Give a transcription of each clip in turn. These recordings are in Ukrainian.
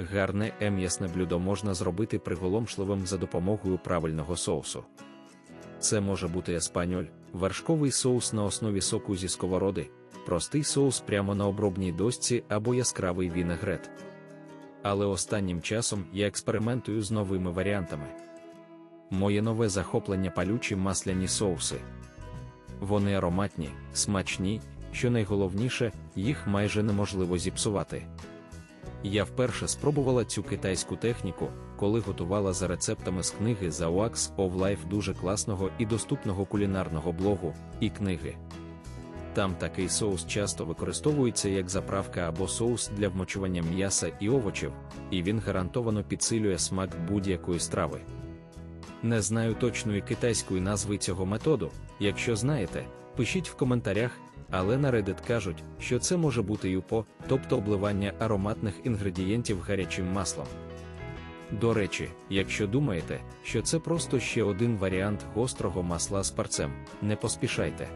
Гарне ем'ясне блюдо можна зробити приголомшливим за допомогою правильного соусу. Це може бути еспаньоль, вершковий соус на основі соку зі сковороди, простий соус прямо на обробній дошці або яскравий вінегрет. Але останнім часом я експериментую з новими варіантами. Моє нове захоплення палючі масляні соуси. Вони ароматні, смачні, що найголовніше, їх майже неможливо зіпсувати. Я вперше спробувала цю китайську техніку, коли готувала за рецептами з книги The Wax of Life дуже класного і доступного кулінарного блогу і книги. Там такий соус часто використовується як заправка або соус для вмочування м'яса і овочів, і він гарантовано підсилює смак будь-якої страви. Не знаю точної китайської назви цього методу. Якщо знаєте, пишіть в коментарях, але на Reddit кажуть, що це може бути юпо, тобто обливання ароматних інгредієнтів гарячим маслом. До речі, якщо думаєте, що це просто ще один варіант гострого масла з парцем, не поспішайте.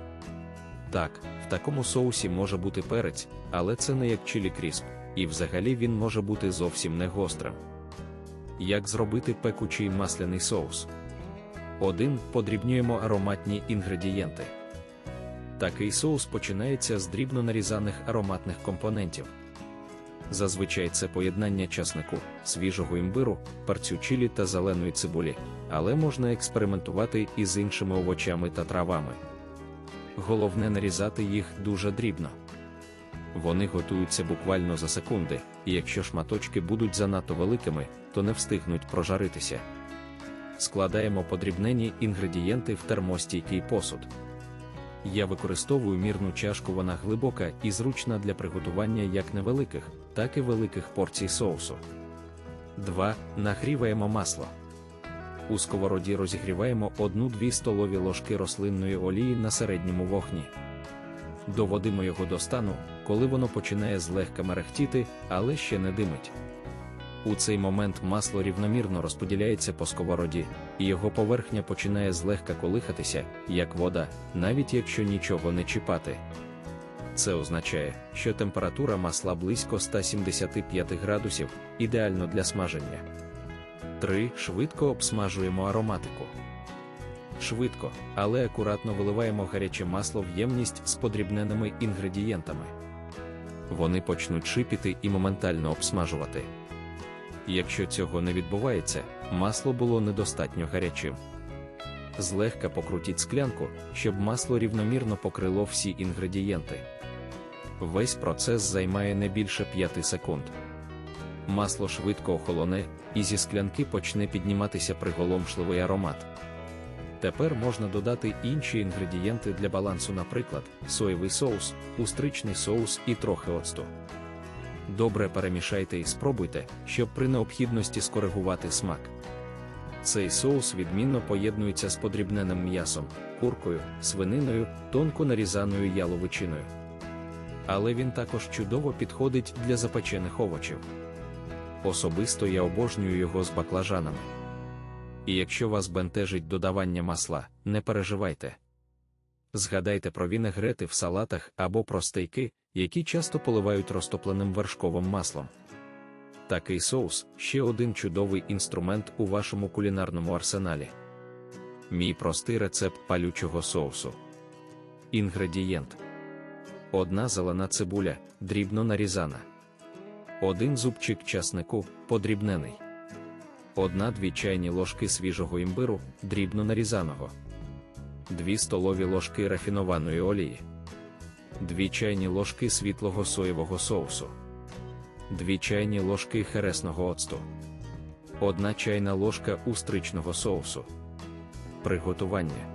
Так, в такому соусі може бути перець, але це не як чилі крісп, і взагалі він може бути зовсім не гострим. Як зробити пекучий масляний соус? 1. Подрібнюємо ароматні інгредієнти. Такий соус починається з дрібно нарізаних ароматних компонентів. Зазвичай це поєднання часнику, свіжого імбиру, парцю чилі та зеленої цибулі, але можна експериментувати і з іншими овочами та травами. Головне нарізати їх дуже дрібно. Вони готуються буквально за секунди, і якщо шматочки будуть занадто великими, то не встигнуть прожаритися. Складаємо подрібнені інгредієнти в термостійкий посуд. Я використовую мірну чашку, вона глибока і зручна для приготування як невеликих, так і великих порцій соусу. 2. Нагріваємо масло. У сковороді розігріваємо 1-2 столові ложки рослинної олії на середньому вогні. Доводимо його до стану, коли воно починає злегка мерехтіти, але ще не димить. У цей момент масло рівномірно розподіляється по сковороді, і його поверхня починає злегка колихатися, як вода, навіть якщо нічого не чіпати. Це означає, що температура масла близько 175 градусів, ідеально для смаження. 3. Швидко обсмажуємо ароматику. Швидко, але акуратно виливаємо гаряче масло в ємність з подрібненими інгредієнтами. Вони почнуть шипіти і моментально обсмажувати. Якщо цього не відбувається, масло було недостатньо гарячим. Злегка покрутіть склянку, щоб масло рівномірно покрило всі інгредієнти. Весь процес займає не більше 5 секунд. Масло швидко охолоне, і зі склянки почне підніматися приголомшливий аромат. Тепер можна додати інші інгредієнти для балансу, наприклад, соєвий соус, устричний соус і трохи оцту. Добре перемішайте і спробуйте, щоб при необхідності скоригувати смак. Цей соус відмінно поєднується з подрібненим м'ясом, куркою, свининою, тонко нарізаною яловичиною. Але він також чудово підходить для запечених овочів. Особисто я обожнюю його з баклажанами. І якщо вас бентежить додавання масла, не переживайте. Згадайте про вінегрети в салатах або про стейки, які часто поливають розтопленим вершковим маслом. Такий соус ще один чудовий інструмент у вашому кулінарному арсеналі. Мій простий рецепт палючого соусу. Інгредієнт: одна зелена цибуля, дрібно нарізана, один зубчик часнику, подрібнений, одна-дві чайні ложки свіжого імбиру, дрібно нарізаного, 2 столові ложки рафінованої олії. 2 чайні ложки світлого соєвого соусу, 2 чайні ложки хересного оцту, 1 чайна ложка устричного соусу. Приготування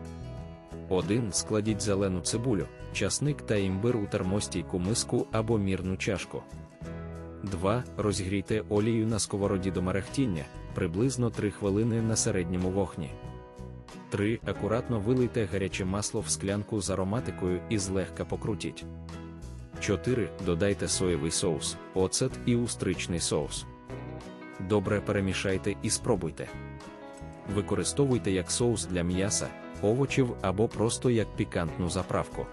1. Складіть зелену цибулю, часник та імбир у термостійку миску або мірну чашку. 2. Розігрійте олію на сковороді до мерехтіння приблизно 3 хвилини на середньому вогні. 3. Акуратно вилийте гаряче масло в склянку з ароматикою і злегка покрутіть. 4. Додайте соєвий соус, оцет і устричний соус. Добре перемішайте і спробуйте. Використовуйте як соус для м'яса, овочів або просто як пікантну заправку.